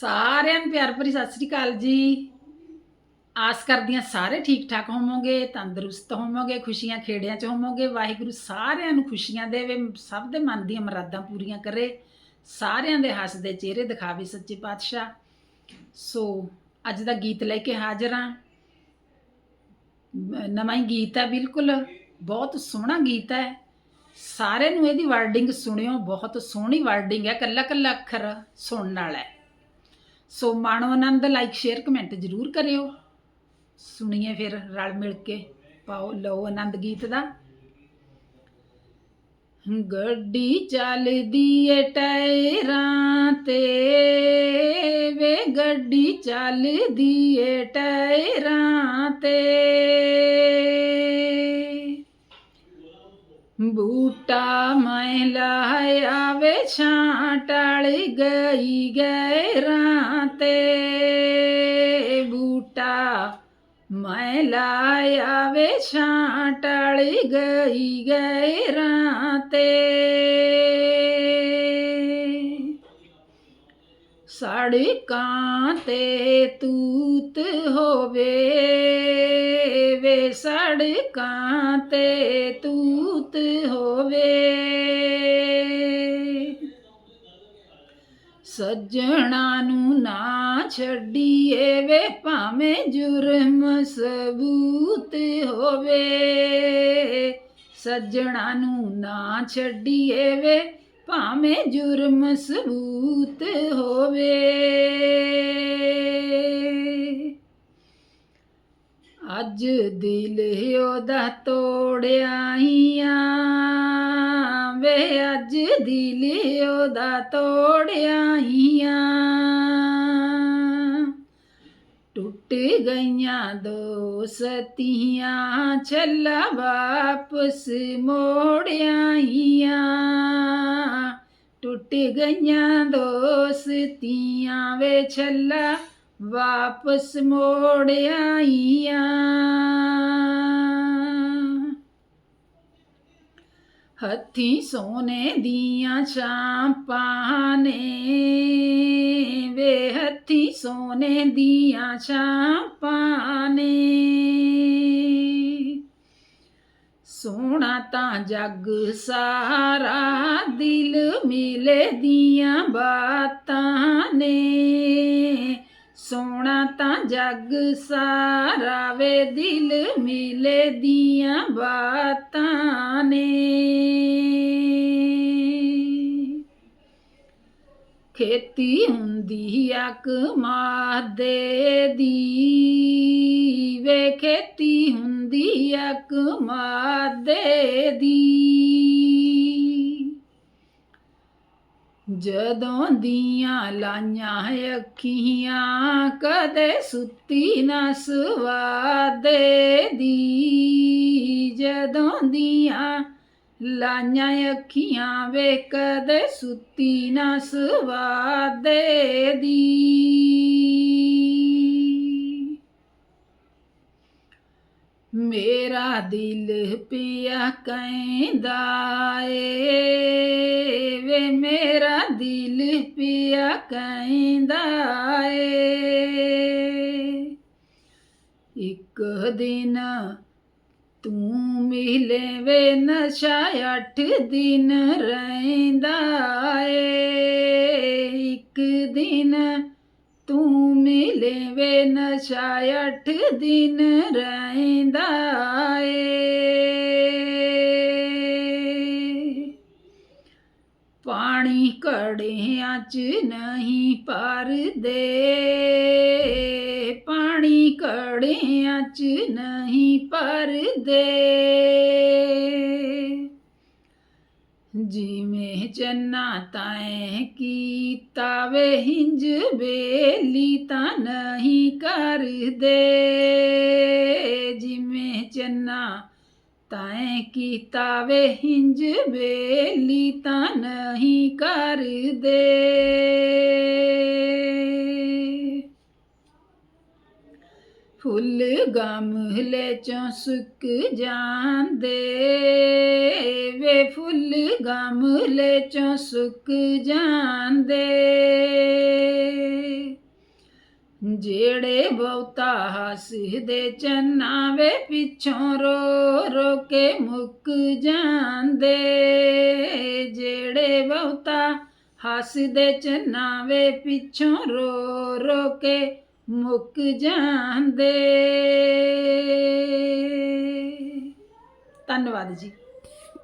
ਸਾਰਿਆਂ ਨੂੰ ਪਿਆਰ ਭਰੀ ਸਤਿ ਸ੍ਰੀ ਅਕਾਲ ਜੀ। ਆਸ ਕਰਦੀ ਹਾਂ ਸਾਰੇ ਠੀਕ ਠਾਕ ਹੋਵੋਗੇ, ਤੰਦਰੁਸਤ ਹੋਵੋਗੇ, ਖੁਸ਼ੀਆਂ ਖੇੜਿਆਂ 'ਚ ਹੋਵੋਗੇ। ਵਾਹਿਗੁਰੂ ਸਾਰਿਆਂ ਨੂੰ ਖੁਸ਼ੀਆਂ ਦੇਵੇ, ਸਭ ਦੇ ਮਨ ਦੀਆਂ ਮੁਰਾਦਾਂ ਪੂਰੀਆਂ ਕਰੇ। ਸਾਰਿਆਂ ਦੇ ਹੱਸਦੇ ਚਿਹਰੇ ਦਿਖਾਵੇ ਸੱਚੇ ਪਾਤਸ਼ਾਹ। ਸੋ ਅੱਜ ਦਾ ਗੀਤ ਲੈ ਕੇ ਹਾਜ਼ਰ ਹਾਂ। ਨਵਾਂ ਹੀ ਗੀਤ ਹੈ ਬਿਲਕੁਲ। ਬਹੁਤ ਸੋਹਣਾ ਗੀਤ ਹੈ। ਸਾਰੇ ਨੂੰ ਇਹਦੀ ਵਰਡਿੰਗ ਸੁਣਿਓ। ਬਹੁਤ ਸੋਹਣੀ ਵਰਡਿੰਗ ਹੈ। ਕੱਲਾ ਕੱਲਾ ਅੱਖਰ ਸੁਣਨ ਵਾਲਾ ਹੈ। ਸੋ ਮਾਣੋ ਆਨੰਦ ਲਾਈਕ ਸ਼ੇਅਰ ਕਮੈਂਟ ਜ਼ਰੂਰ ਕਰਿਓ। ਸੁਣੀਏ ਫਿਰ ਰਲ ਮਿਲ ਕੇ, ਪਾਓ, ਲਓ ਆਨੰਦ ਗੀਤ ਦਾ। ਗੱਡੀ ਚੱਲਦੀ ਏ ਟਾਇਰਾਂ ਤੇ ਵੇ, ਗੱਡੀ ਚੱਲਦੀ ਏ ਟਾਇਰਾਂ ਤੇ ਬੂਟਾ ਮੈਂ ਲਾਇਆ ਵੇ ਛਾਂ ਟਲ ਗਈ ਗੈਰਾਂ ਤੇ ਬੂਟਾ ਮੈਂ ਲਾਇਆ ਵੇ ਛਾਂ ਟਲ ਗਈ ਗੈਰਾਂ ਤੇ ਸੜਕਾਂ ਤੇ ਤੂਤ ਹੋਵੇ। ਵੇ ਸੜਕਾਂ ਤੇ ਤੂਤ ਹੋਵੇ। ਸੱਜਣਾ ਨੂੰ ਨਾ ਛੱਡੀਏ ਵੇ, ਭਾਵੇਂ ਜੁਰਮ ਸਬੂਤ ਹੋਵੇ। ਸੱਜਣਾ ਨੂੰ ਨਾ ਛੱਡੀਏ ਵੇ, ਭਾਵੇਂ ਜੁਰਮ ਸਬੂਤ ਹੋਵੇ। ਅੱਜ ਦਿਲ ਉਹਦਾ ਤੋੜਿਆ ਹੀਆਂ ਵੇ, ਅੱਜ ਦਿਲ ਉਹਦਾ ਤੋੜਿਆ ਹੀਆਂ ਟੁੱਟ ਗਈਆਂ ਦੋਸਤੀਆਂ ਛੱਲਾ ਵਾਪਸ ਮੋੜਿਆ ਹੀਆਂ ਟੁੱਟ ਗਈਆਂ ਦੋਸਤੀਆਂ ਵੇ, ਛੱਲਾ ਵਾਪਸ ਮੋੜਿਆ ਹੀਆਂ ਹੱਥੀ ਸੋਨੇ ਦੀਆਂ ਛਾਪਾਂ ਨੇ ਵੇ, ਹੱਥੀ ਸੋਨੇ ਦੀਆਂ ਛਾਪਾਂ ਨੇ। ਸੋਹਣਾ ਤਾਂ ਜੱਗ ਸਾਰਾ ਦਿਲ ਮਿਲੇ ਦੀਆਂ ਬਾਤਾਂ ਨੇ। ਸੋਹਣਾ ਤਾਂ ਜੱਗ ਸਾਰਾ ਵੇ ਦਿਲ ਮਿਲੇ ਦੀਆਂ ਬਾਤਾਂ ਨੇ। ਖੇਤੀ ਹੁੰਦੀ ਆ ਕਮਾਦੇ ਦੀ ਵੇ ਖੇਤੀ ਹੁੰਦੀ ਆ ਕਮਾਦੇ ਦੀ ਜਦੋਂ ਦੀਆਂ ਲਾਈਆਂ ਅੱਖੀਆਂ, ਕਦੇ ਸੁੱਤੀ ਨਾ ਸਵਾਦੇ ਦੀ। ਜਦੋਂ ਦੀਆਂ ਲਾਈਆਂ ਅੱਖੀਆਂ ਵੇ, ਕਦੇ ਸੁੱਤੀ ਨਾ ਸਵਾਦੇ ਦੀ। ਮੇਰਾ ਦਿਲ ਪਿਆ ਕਹਿੰਦਾ ਏ। ਵੇ ਮੇਰਾ ਦਿਲ ਪਿਆ ਕਹਿੰਦਾ ਏ। ਇੱਕ ਦਿਨ ਤੂੰ ਮਿਲੇ ਵੇ ਨਸ਼ਾ ਅੱਠ ਦਿਨ ਰਹਿੰਦਾ ਏ। ਇੱਕ ਦਿਨ ਤੂੰ ਮਿਲੇ ਨਸ਼ਾ ਅੱਠ ਦਿਨ ਰਹਿੰਦਾ ਏ। ਪਾਣੀ ਘੜਿਆਂ ਚ ਨਹੀਂ ਭਰਦੇ। ਪਾਣੀ ਘੜਿਆਂ ਚ ਨਹੀਂ ਭਰਦੇ। ਜਿਵੇਂ ਚੰਨਾ ਤਾਏ ਕੀਤਾ ਵੇ ਹਿੰਜ ਬੇਲੀ ਤਾਂ ਨਹੀਂ ਕਰਦੇ। ਜਿਵੇਂ ਚੰਨਾ ਤਾਏ ਕੀਤਾ ਵੇ ਹਿੰਜ ਬੇਲੀ ਤਾਂ ਨਹੀਂ ਕਰਦੇ। ਫੁੱਲ ਗਮਲੇ ਚੋਂ ਸੁੱਕ ਜਾਂਦੇ। ਵੇ ਫੁੱਲ ਗਮਲੇ ਚੋਂ ਸੁੱਕ ਜਾਂਦੇ। ਜਿਹੜੇ ਬਹੁਤਾ ਹੱਸਦੇ ਚੰਨਾ ਵੇ ਪਿੱਛੋਂ ਰੋ ਰੋ ਕੇ ਮੁੱਕ ਜਾਂਦੇ। ਜਿਹੜੇ ਬਹੁਤਾ ਹੱਸਦੇ ਚੰਨਾ ਵੇ ਪਿੱਛੋਂ ਰੋ ਰੋ ਕੇ ਮੁੱਕ ਜਾਂਦੇ। ਧੰਨਵਾਦ ਜੀ।